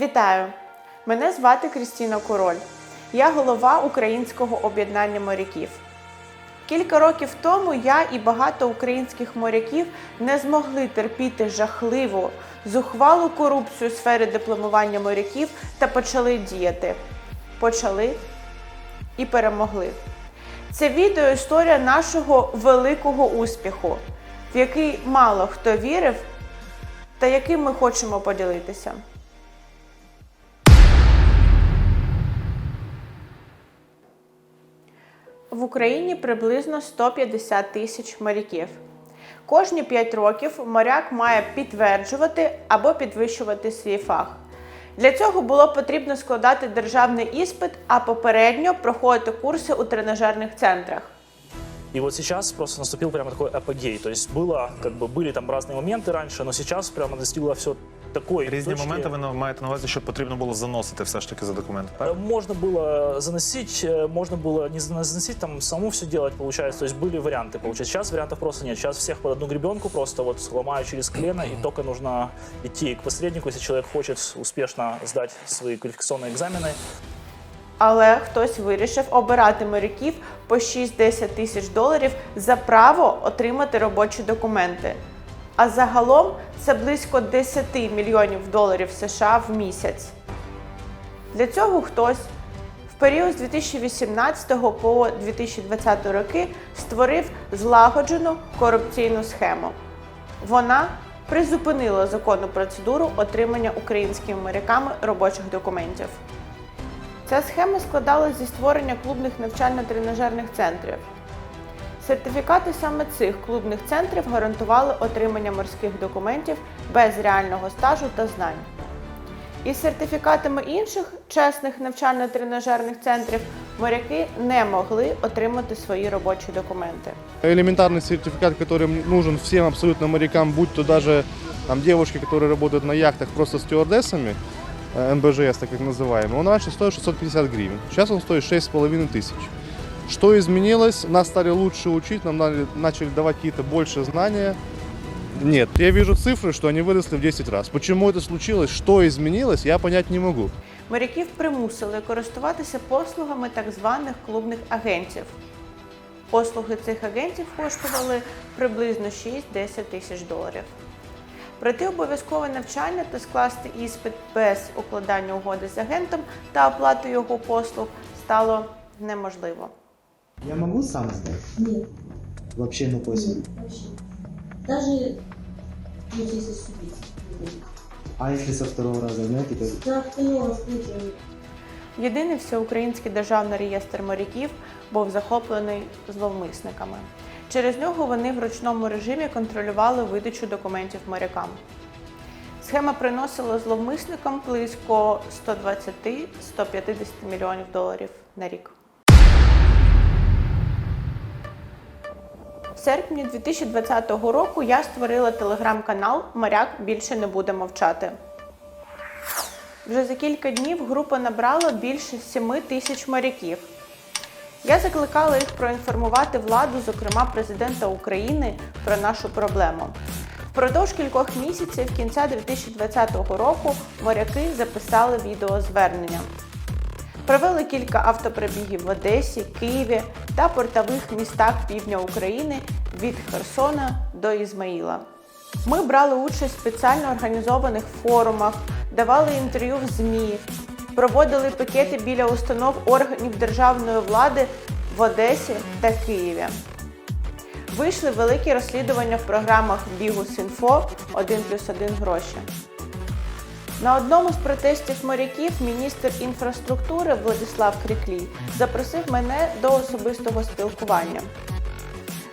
Вітаю! Мене звати Крістіна Король. Я голова Українського об'єднання моряків. Кілька років тому я і багато українських моряків не змогли терпіти жахливу, зухвалу корупцію у сфері дипломування моряків та почали діяти. Почали і перемогли. Це відео історія нашого великого успіху, в який мало хто вірив, та яким ми хочемо поділитися. В Україні приблизно 150 тисяч моряків. Кожні 5 років моряк має підтверджувати або підвищувати свій фах. Для цього було потрібно складати державний іспит, а попередньо проходити курси у тренажерних центрах. И вот сейчас просто наступил прямо такой апогей. То есть было, как бы, были там разные моменты раньше, но сейчас прямо достигло все такой Різні точки. моменти ви маєте на увазі, що потрібно було заносити все ж таки за документи. Э, Так? Можно было заносить, э, можно было не зана- заносить, там саму все делать, получается. То есть были варианты, получается. Сейчас вариантов просто нет. Сейчас всех под одну гребенку просто вот ломаю через колено, и только нужно идти к посреднику, если человек хочет успешно сдать свои квалификационные экзамены. Але хтось вирішив обирати моряків по 6-10 тисяч доларів за право отримати робочі документи. А загалом це близько 10 мільйонів доларів США в місяць. Для цього хтось в період з 2018 по 2020 роки створив злагоджену корупційну схему. Вона призупинила законну процедуру отримання українськими моряками робочих документів. Ця схема складалась зі створення клубних навчально-тренажерних центрів. Сертифікати саме цих клубних центрів гарантували отримання морських документів без реального стажу та знань. Із сертифікатами інших чесних навчально-тренажерних центрів моряки не могли отримати свої робочі документи. элементарный сертификат, который нужен всем абсолютно морякам, будь то даже там, девушки, которые работают на яхтах просто стюардессами, э, МБЖС, так как называемый, он раньше стоил 650 гривен. Сейчас он стоит 6,5 тысяч. Что изменилось? Нас стали лучше учить, нам дали- начали давать какие-то больше знания. Нет, я вижу цифры, что они выросли в 10 раз. Почему это случилось, что изменилось, я понять не могу. Моряків примусили користуватися послугами так званих клубних агентів. Послуги цих агентів коштували приблизно 6-10 тисяч доларів. Пройти обов'язкове навчання та скласти іспит без укладання угоди з агентом та оплати його послуг стало неможливо. Я могу сам сдать? Нет, Вообще ну после. нет, вообще. Даже ну, если судить. не дадут. А если со второго раза, знаете, как... За второго раскрытия Єдиний всеукраїнський державний реєстр моряків був захоплений зловмисниками. Через нього вони в ручному режимі контролювали видачу документів морякам. Схема приносила зловмисникам близько 120-150 мільйонів доларів на рік. В серпні 2020 року я створила телеграм-канал Моряк більше не буде мовчати. Вже за кілька днів група набрала більше 7 тисяч моряків. Я закликала їх проінформувати владу, зокрема президента України, про нашу проблему. Впродовж кількох місяців кінця 2020 року моряки записали відеозвернення. Провели кілька автопробігів в Одесі, Києві та портових містах півдня України від Херсона до Ізмаїла. Ми брали участь в спеціально організованих форумах, давали інтерв'ю в ЗМІ, проводили пікети біля установ органів державної влади в Одесі та Києві. Вийшли великі розслідування в програмах Бігус.Інфо 1 плюс 1 гроші. На одному з протестів моряків міністр інфраструктури Владислав Кріклій запросив мене до особистого спілкування.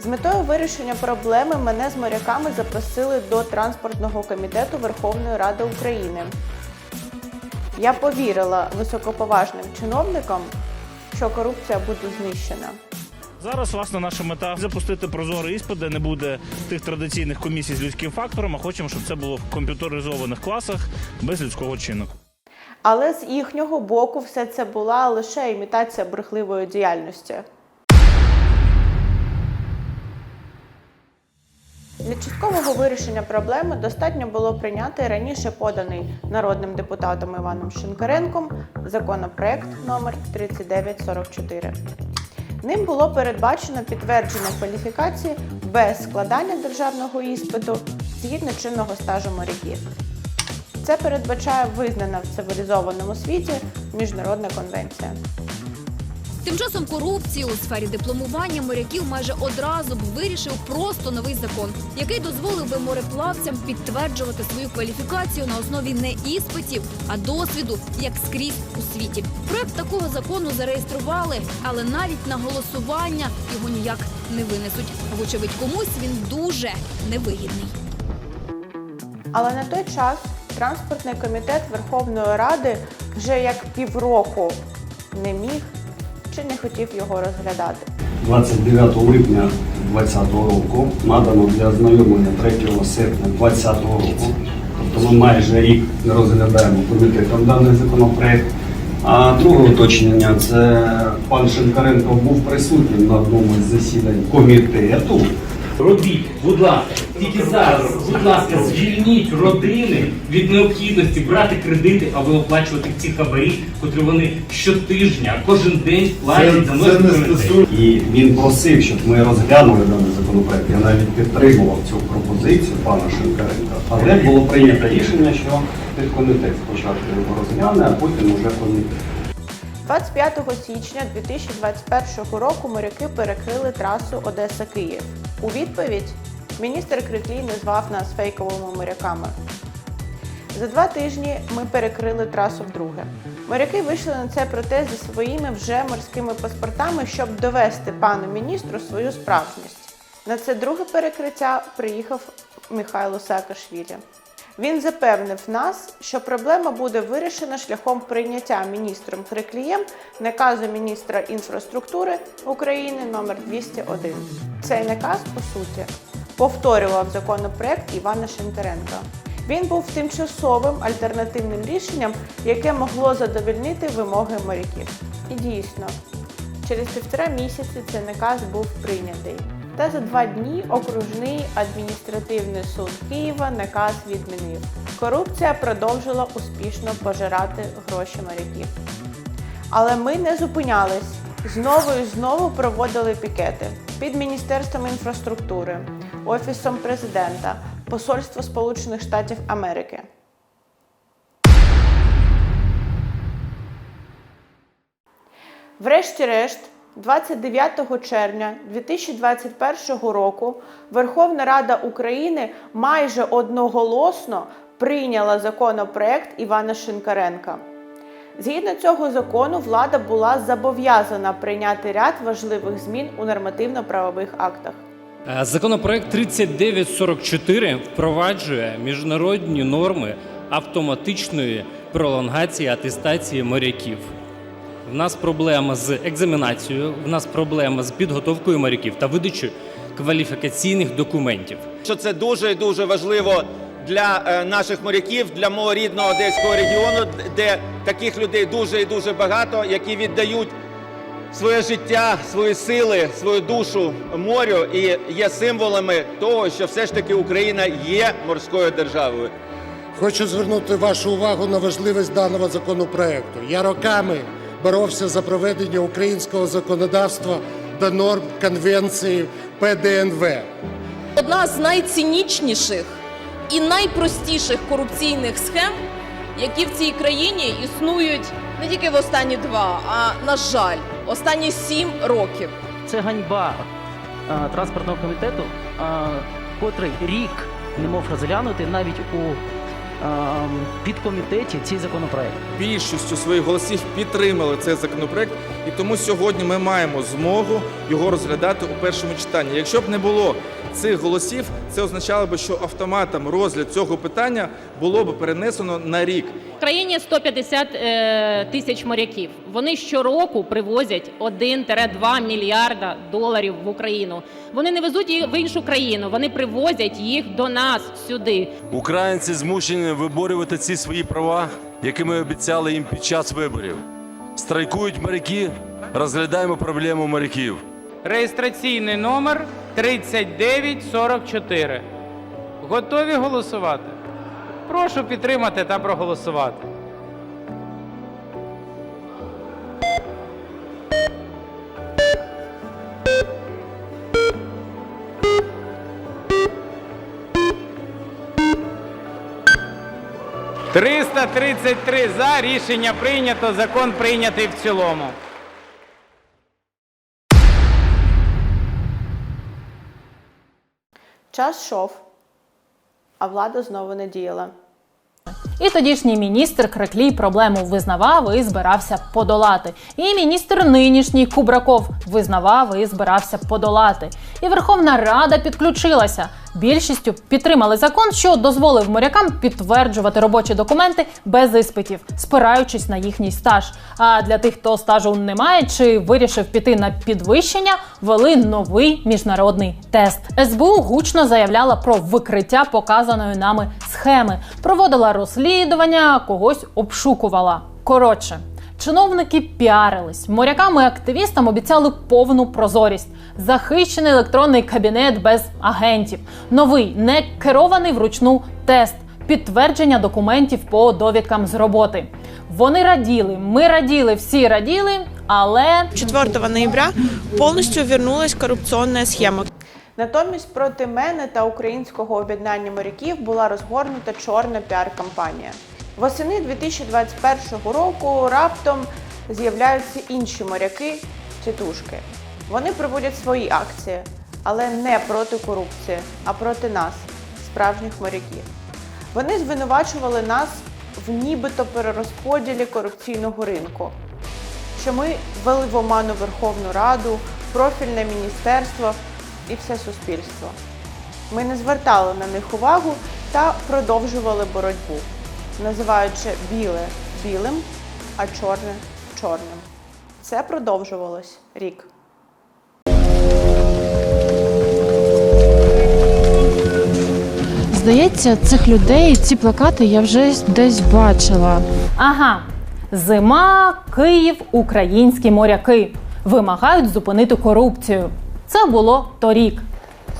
З метою вирішення проблеми мене з моряками запросили до транспортного комітету Верховної Ради України. Я повірила високоповажним чиновникам, що корупція буде знищена. Зараз власне наша мета запустити прозорий іспит, де не буде тих традиційних комісій з людським фактором. А хочемо, щоб це було в комп'ютеризованих класах без людського чинника. Але з їхнього боку все це була лише імітація брехливої діяльності. Для часткового вирішення проблеми достатньо було прийняти раніше поданий народним депутатом Іваном Шинкаренком законопроект номер 3944. Ним було передбачено підтвердження кваліфікації без складання державного іспиту згідно чинного стажу моряків. Це передбачає визнана в цивілізованому світі міжнародна конвенція. Тим часом корупцію у сфері дипломування моряків майже одразу б вирішив просто новий закон, який дозволив би мореплавцям підтверджувати свою кваліфікацію на основі не іспитів, а досвіду, як скрізь у світі. Проект такого закону зареєстрували, але навіть на голосування його ніяк не винесуть. Вочевидь, комусь він дуже невигідний. Але на той час транспортний комітет Верховної Ради вже як півроку не міг чи не хотів його розглядати. 29 липня 2020 року надано для ознайомлення 3 серпня 2020 року. Тобто ми майже рік не розглядаємо комітетом даний законопроект. А друге уточнення це пан Шинкаренко був присутнім на одному з засідань комітету. Робіть, будь ласка, тільки зараз, будь ласка, звільніть родини від необхідності брати кредити або оплачувати ці хабарі, котрі вони щотижня, кожен день платять за мною. І він просив, щоб ми розглянули даний законопроект. Я навіть підтримував цю пропозицію пана Шинкаренка. Але було прийнято рішення, що підкомітет спочатку його розгляне, а потім уже комітет. 25 січня 2021 року моряки перекрили трасу Одеса-Київ. У відповідь міністр Криклій назвав нас фейковими моряками. За два тижні ми перекрили трасу вдруге. Моряки вийшли на це проте зі своїми вже морськими паспортами, щоб довести пану міністру свою справжність. На це друге перекриття приїхав Михайло Саакашвілі. Він запевнив нас, що проблема буде вирішена шляхом прийняття міністром Криклієм наказу міністра інфраструктури України номер 201. Цей наказ, по суті, повторював законопроект Івана Шинкаренка. Він був тимчасовим альтернативним рішенням, яке могло задовольнити вимоги моряків. І дійсно, Через півтора місяці цей наказ був прийнятий. Та за два дні окружний адміністративний суд Києва наказ відмінив. Корупція продовжила успішно пожирати гроші моряків. Але ми не зупинялись. Знову і знову проводили пікети під Міністерством інфраструктури, Офісом президента, Посольство Сполучених Штатів Америки. Врешті-решт, 29 червня 2021 року Верховна Рада України майже одноголосно прийняла законопроект Івана Шинкаренка. Згідно цього закону, влада була зобов'язана прийняти ряд важливих змін у нормативно-правових актах. Е, Законопроект 3944 впроваджує міжнародні норми автоматичної пролонгації атестації моряків. В нас проблема з екзаменацією, в нас проблема з підготовкою моряків та видачею кваліфікаційних документів. що це дуже і дуже важливо для е, наших моряків, для мого рідного одеського регіону, де таких людей дуже і дуже багато, які віддають своє життя, свої сили, свою душу морю і є символами того, що все ж таки Україна є морською державою. Хочу звернути вашу увагу на важливість даного законопроекту. Я роками боровся за проведення українського законодавства до норм Конвенції ПДНВ. Одна з найцинічніших і найпростіших корупційних схем, які в цій країні існують не тільки в останні два, а на жаль, останні сім років. Це ганьба а, транспортного комітету, а, котрий рік не мог розглянути навіть у підкомітеті цей законопроект. більшістю своїх голосів підтримали цей законопроект, і тому сьогодні ми маємо змогу його розглядати у першому читанні. Якщо б не було цих голосів, це означало б, що автоматом розгляд цього питання було б перенесено на рік. Країні 150 е, тисяч моряків. Вони щороку привозять 1-2 мільярда доларів в Україну. Вони не везуть їх в іншу країну, вони привозять їх до нас сюди. Українці змушені виборювати ці свої права, які ми обіцяли їм під час виборів. Страйкують моряки, розглядаємо проблему моряків. Реєстраційний номер 3944. Готові голосувати? Прошу підтримати та проголосувати. Триста тридцять три за. Рішення прийнято. Закон прийнятий в цілому. Час йшов, а влада знову не діяла. І тодішній міністр Креклій проблему визнавав і збирався подолати. І міністр нинішній Кубраков визнавав і збирався подолати. І Верховна Рада підключилася. Більшістю підтримали закон, що дозволив морякам підтверджувати робочі документи без іспитів, спираючись на їхній стаж. А для тих, хто стажу не має чи вирішив піти на підвищення, ввели новий міжнародний тест. СБУ гучно заявляла про викриття показаної нами схеми, проводила розслідування, когось обшукувала. Коротше. Чиновники піарились. Морякам і активістам обіцяли повну прозорість, захищений електронний кабінет без агентів, новий не керований вручну тест, підтвердження документів по довідкам з роботи. Вони раділи, ми раділи, всі раділи, але 4 ноября повністю вернулась корупційна схема. Натомість проти мене та українського об'єднання моряків була розгорнута чорна піар-кампанія. Восени 2021 року раптом з'являються інші моряки тітушки. Вони проводять свої акції, але не проти корупції, а проти нас, справжніх моряків. Вони звинувачували нас в нібито перерозподілі корупційного ринку що ми ввели в оману Верховну Раду, профільне міністерство і все суспільство. Ми не звертали на них увагу та продовжували боротьбу, називаючи біле білим, а чорне чорним. Це продовжувалось рік. Здається, цих людей, ці плакати я вже десь бачила. Ага, зима, Київ, українські моряки вимагають зупинити корупцію. Це було торік.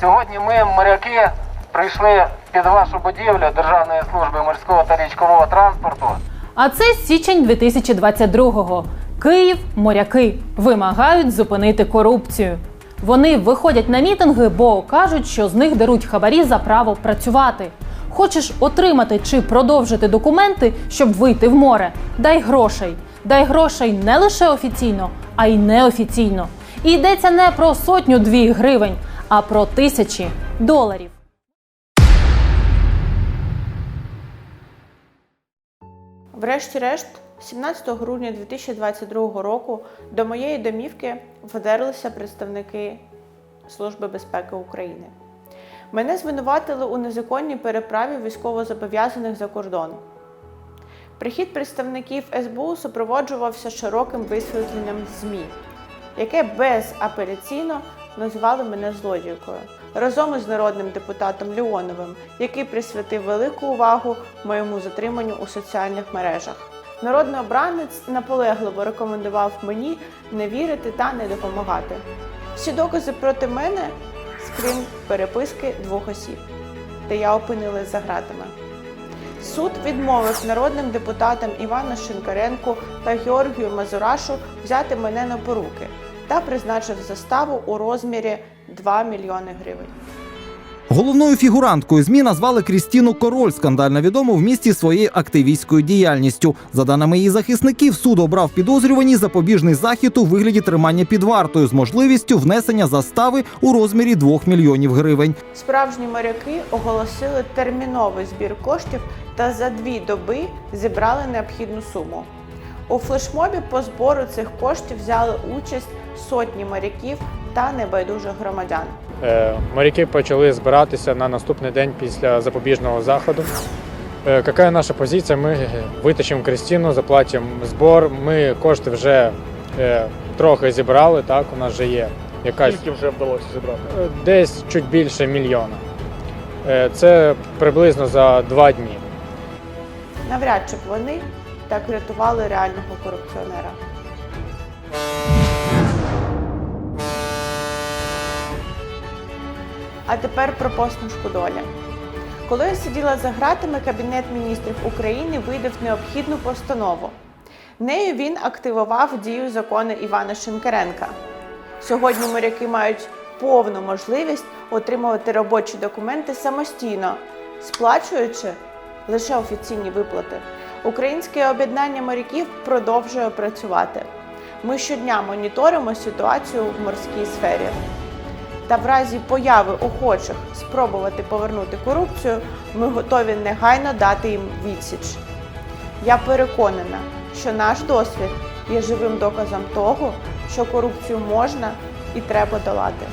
Сьогодні ми, моряки, прийшли під вашу будівлю Державної служби морського та річкового транспорту. А це січень 2022-го. Київ, моряки вимагають зупинити корупцію. Вони виходять на мітинги, бо кажуть, що з них беруть хабарі за право працювати. Хочеш отримати чи продовжити документи, щоб вийти в море? Дай грошей. Дай грошей не лише офіційно, а й неофіційно. І йдеться не про сотню-дві гривень, а про тисячі доларів. Врешті-решт, 17 грудня 2022 року до моєї домівки вдерлися представники Служби безпеки України. Мене звинуватили у незаконній переправі військовозобов'язаних за кордон. Прихід представників СБУ супроводжувався широким висвітленням ЗМІ, яке безапеляційно назвали мене злодійкою разом із народним депутатом Леоновим, який присвятив велику увагу моєму затриманню у соціальних мережах. Народний обранець наполегливо рекомендував мені не вірити та не допомагати. Всі докази проти мене скрім переписки двох осіб, де я опинилась за ґратами. Суд відмовив народним депутатам Івану Шинкаренку та Георгію Мазурашу взяти мене на поруки та призначив заставу у розмірі 2 мільйони гривень. Головною фігуранткою ЗМІ назвали Крістіну Король, скандально відому в місті своєю активістською діяльністю. За даними її захисників, суд обрав підозрювані запобіжний захід у вигляді тримання під вартою з можливістю внесення застави у розмірі 2 мільйонів гривень. Справжні моряки оголосили терміновий збір коштів та за дві доби зібрали необхідну суму. У флешмобі по збору цих коштів взяли участь сотні моряків та небайдужих громадян. Е, Моряки почали збиратися на наступний день після запобіжного заходу. Е, Яка наша позиція? Ми витащимо Кристину, заплатимо збор. Ми кошти вже е, трохи зібрали. Так, у нас вже є якась Скільки вже вдалося зібрати? десь чуть більше мільйона. Це приблизно за два дні. Навряд чи б вони так рятували реального корупціонера. А тепер про посмішку долі. Коли я сиділа за гратами, Кабінет міністрів України видав необхідну постанову. Нею він активував дію закону Івана Шинкаренка. Сьогодні моряки мають повну можливість отримувати робочі документи самостійно, сплачуючи лише офіційні виплати. Українське об'єднання моряків продовжує працювати. Ми щодня моніторимо ситуацію в морській сфері. Та в разі появи охочих спробувати повернути корупцію, ми готові негайно дати їм відсіч. Я переконана, що наш досвід є живим доказом того, що корупцію можна і треба долати.